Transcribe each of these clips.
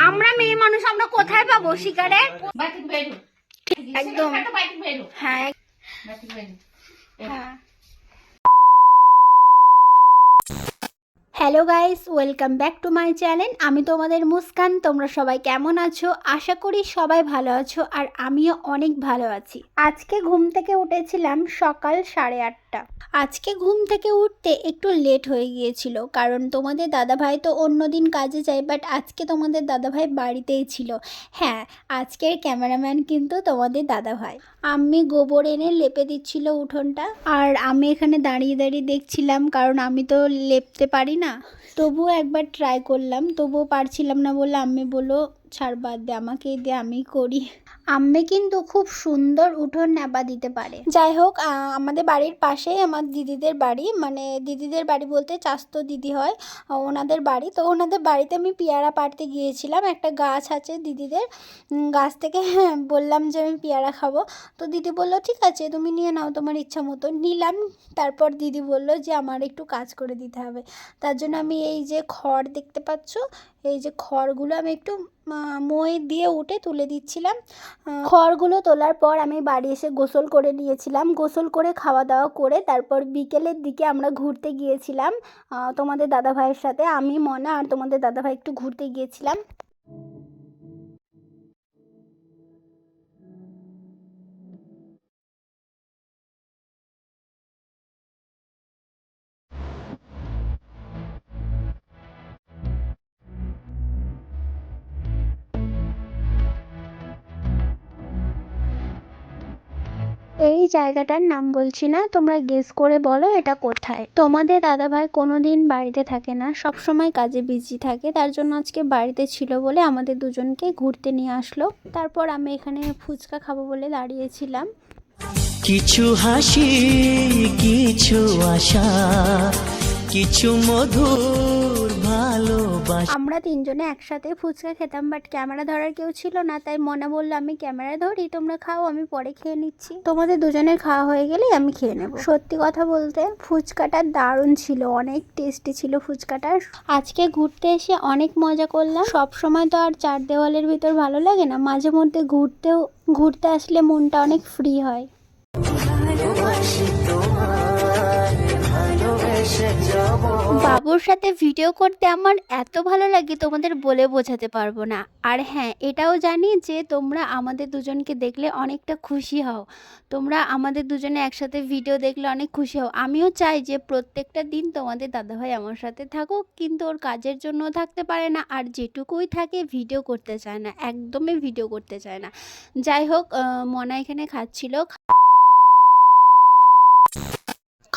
আমরা মেয়ে মানুষ আমরা কোথায় পাবো? বেরো একদম। হ্যাঁ। হ্যাঁ। Hello guys welcome back to my channel আমি তোমাদের মুস্কান, তোমরা সবাই কেমন আছো? আশা করি সবাই ভালো আছো আর আমিও অনেক ভালো আছি। আজকে ঘুম থেকে উঠেছিলাম সকাল সাড়ে আটটা। আজকে ঘুম থেকে উঠতে একটু লেট হয়ে গিয়েছিল, কারণ তোমাদের দাদাভাই তো অন্য দিন কাজে যায় বাট আজকে তোমাদের দাদাভাই বাড়িতেই ছিল। হ্যাঁ আজকের ক্যামেরাম্যান কিন্তু তোমাদের দাদাভাই। আমি গোবর এনে লেপে দিচ্ছিল উঠোনটা, আর আমি এখানে দাঁড়িয়ে দাঁড়িয়ে দেখছিলাম, কারণ আমি তো লেপতে পারি না তবুও একবার ট্রাই করলাম তবুও পারছিলাম না বলে আম্মি বলল ছাড় বাদ দে, আমাকেই দে আমি করি। আম্মি কিন্তু খুব সুন্দর উঠোন নেবা দিতে পারে। যাই হোক আমাদের বাড়ির পাশেই আমার দিদিদের বাড়ি মানে দিদিদের বাড়ি বলতে চাস্তো দিদি হয় ওনাদের বাড়ি। তো ওনাদের বাড়িতে আমি পেয়ারা পাড়তে গিয়েছিলাম, একটা গাছ আছে দিদিদের। গাছ থেকে বললাম যে আমি পেয়ারা খাব। তো দিদি বলল, ঠিক আছে, তুমি নিয়ে নাও তোমার ইচ্ছা মতো। নিলাম, তারপর দিদি বলল যে আমার একটু কাজ করে দিতে হবে। তার জন্য আমি এই যে খড় দেখতে পাচ্ছ, এই যে খড়গুলো আমি একটু মই দিয়ে উঠে তুলে দিচ্ছিলাম। খড়গুলো তোলার পর আমি বাড়ি এসে গোসল করে নিয়েছিলাম। গোসল করে খাওয়া দাওয়া করে তারপর বিকেলের দিকে আমরা ঘুরতে গিয়েছিলাম। তোমাদের দাদাভাইয়ের সাথে, আমি, মনা আর তোমাদের দাদাভাই একটু ঘুরতে গিয়েছিলাম। এই জায়গাটার নাম বলছি না, তোমরা গেস করে বলো এটা কোথায়। তোমাদের দাদাভাই কোনোদিন বাড়িতে থাকে না সব সময় কাজে বিজি থাকে, তার জন্য আজকে বাড়িতে ছিল বলে আমাদের দুজনকে ঘুরতে নিয়ে আসলো। তারপর আমি এখানে ফুচকা খাব বলে দাঁড়িয়েছিলাম। কিছু হাসি, কিছু আশা, কিছু মধুর আমরা তিনজনে একসাথে ফুচকা খেতাম বাট ক্যামেরা ধরার কেউ ছিল না তাই মনে বলল আমি ক্যামেরা ধরি তোমরা খাও আমি পরে খেয়ে নিচ্ছি। তোমাদের দুজনের খাওয়া হয়ে গেলেই আমি খেয়ে নেব। সত্যি কথা বলতে ফুচকাটা দারুণ ছিল অনেক টেস্টি ছিল ফুচকাটা আজকে ঘুরতে এসে অনেক মজা করলাম। সব সময় তো আর চার দেওয়ালের ভিতর ভালো লাগে না মাঝে মধ্যে ঘুরতেও ঘুরতে আসলে মনটা অনেক ফ্রি হয়। বাবুর সাথে ভিডিও করতে আমার এত ভালো লাগে, তোমাদের বলে বোঝাতে পারব না। আর হ্যাঁ এটাও জানি যে তোমরা আমাদের দুজনকে দেখলে অনেকটা খুশি হও। তোমরা আমাদের দুজনে একসাথে ভিডিও দেখলে অনেক খুশি হও। আমিও চাই যে প্রত্যেকটা দিন তোমাদের দাদাভাই আমার সাথে থাকুক, কিন্তু ওর কাজের জন্য থাকতে পারে না, আর যেটুকুই থাকে ভিডিও করতে চায় না, একদমই ভিডিও করতে চায় না। যাই হোক মনা এখানে খাচ্ছিল।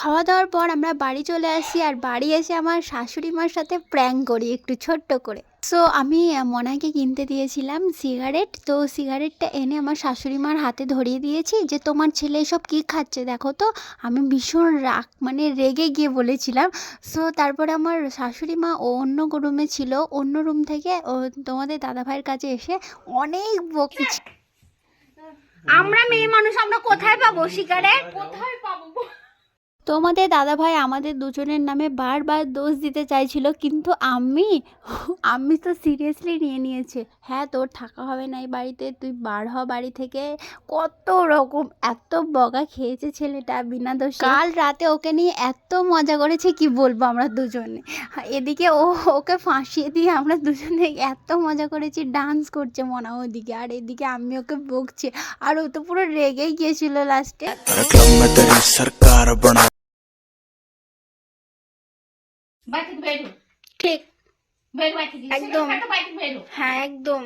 খাওয়া দাওয়ার পর আমরা বাড়ি চলে আসি আর বাড়ি এসে আমার শাশুড়ি মার সাথে প্র্যাঙ্ক করি একটু ছোট্ট করে। সো আমি মনাকে কিনতে দিয়েছিলাম সিগারেট তো সিগারেটটা এনে আমার শাশুড়ি মার হাতে ধরিয়ে দিয়েছি যে তোমার ছেলে এসব কী খাচ্ছে দেখো তো? আমি ভীষণ রাগ মানে রেগে গিয়ে বলেছিলাম। সো তারপরে আমার শাশুড়ি মা ও অন্য রুমে ছিল। অন্য রুম থেকে ও তোমাদের দাদাভাইয়ের কাছে এসে অনেক বকেছে। আমরা মেয়ে মানুষ আমরা কোথায় পাবো সিগারেট কোথায় পাবো? তোমাদের দাদাভাই আমাদের দুজনের নামে বারবার দোষ দিতে চাইছিল কিন্তু আমি আমি তো সিরিয়াসলি নিয়ে নিয়েছে। হ্যাঁ তোর থাকা হবে না এই বাড়িতে তুই বার হ বাড়ি থেকে। কত রকম এত বগা খেয়েছে ছেলেটা বিনা দোষ। কাল রাতে ওকে নিয়ে এত মজা করেছে কি বলব আমরা দুজনে? এদিকে ও ওকে ফাঁসিয়ে দিয়ে আমরা দুজনে এত মজা করেছি ডান্স করছে মনা ওদিকে। আর এদিকে আমি ওকে বকছি। আর ও তো পুরো রেগেই গিয়েছিল লাস্টে সরকার ঠিক। একদম। হ্যাঁ একদম।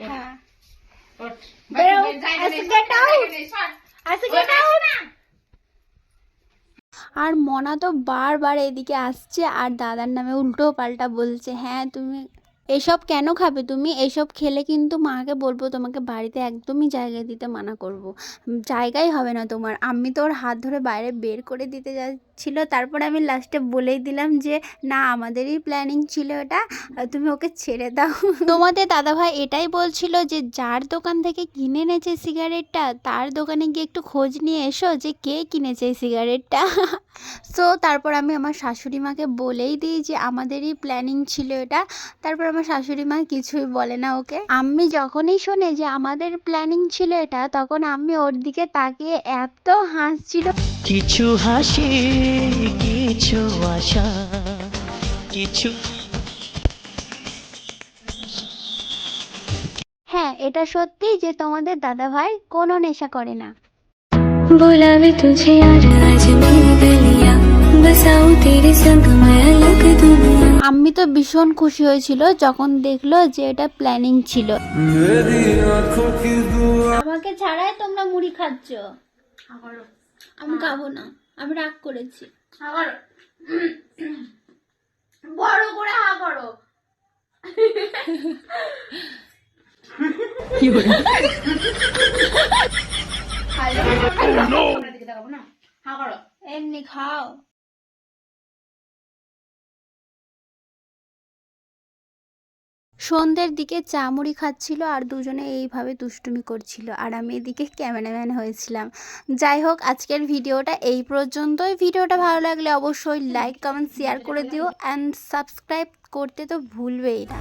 হ্যাঁ। আর মনা তো বারবার এদিকে আসছে আর দাদার নামে উল্টো পাল্টা বলছে। হ্যাঁ তুমি এসব কেন খাবে? তুমি এসব খেলে কিন্তু মাকে বলব তোমাকে বাড়িতে একদমই জায়গা দিতে মানা করব। জায়গাই হবে না তোমার। আমি তো ওর হাত ধরে বাইরে বের করে দিতে যাচ্ছিল তারপরে আমি লাস্টে বলেই দিলাম যে না আমাদেরই প্ল্যানিং ছিল এটা তুমি ওকে ছেড়ে দাও। তোমাদের দাদাভাই এটাই বলছিল যে যার দোকান থেকে কিনে এনেছে সিগারেটটা তার দোকানে গিয়ে একটু খোঁজ নিয়ে এসো যে কে কিনেছে এই সিগারেটটা সো তারপর আমি আমার শাশুড়ি মাকে বলেই দিই যে আমাদেরই প্ল্যানিং ছিল এটা। তারপর আমার শাশুড়ি মা কিছুই বলে না ওকে আমি যখনই শোনে যে আমাদের প্ল্যানিং ছিল এটা তখন আমি ওর দিকে তাকিয়ে এত হাসছিল কিছু হাসি কিছু আশা কিছু হ্যাঁ এটা সত্যি যে তোমাদের দাদা ভাই কোনো নেশা করে না बुलावे तुझे यार आज मेरी गलियां बसाऊं तेरे संग मैं अलग दुनिया আমি তো ভীষণ খুশি হয়েছিল যখন দেখল যে এটা প্ল্যানিং ছিল। আমাকে ছাড়াই তোমরা মুড়ি খাচ্ছ। আমি খাব না আমি রাগ করেছি। বড় করে হা করো। করো। এমনি খাও। সন্ধ্যের দিকে চা মুড়ি খাচ্ছিল আর দুজনে এইভাবে দুষ্টুমি করছিল। আর আমি এদিকে ক্যামেরাম্যান হয়েছিলাম। যাই হোক, আজকের ভিডিওটা এই পর্যন্তই। ভিডিওটা ভালো লাগলে অবশ্যই লাইক কমেন্ট শেয়ার করে দিও অ্যান্ড সাবস্ক্রাইব করতে তো ভুলবেই না।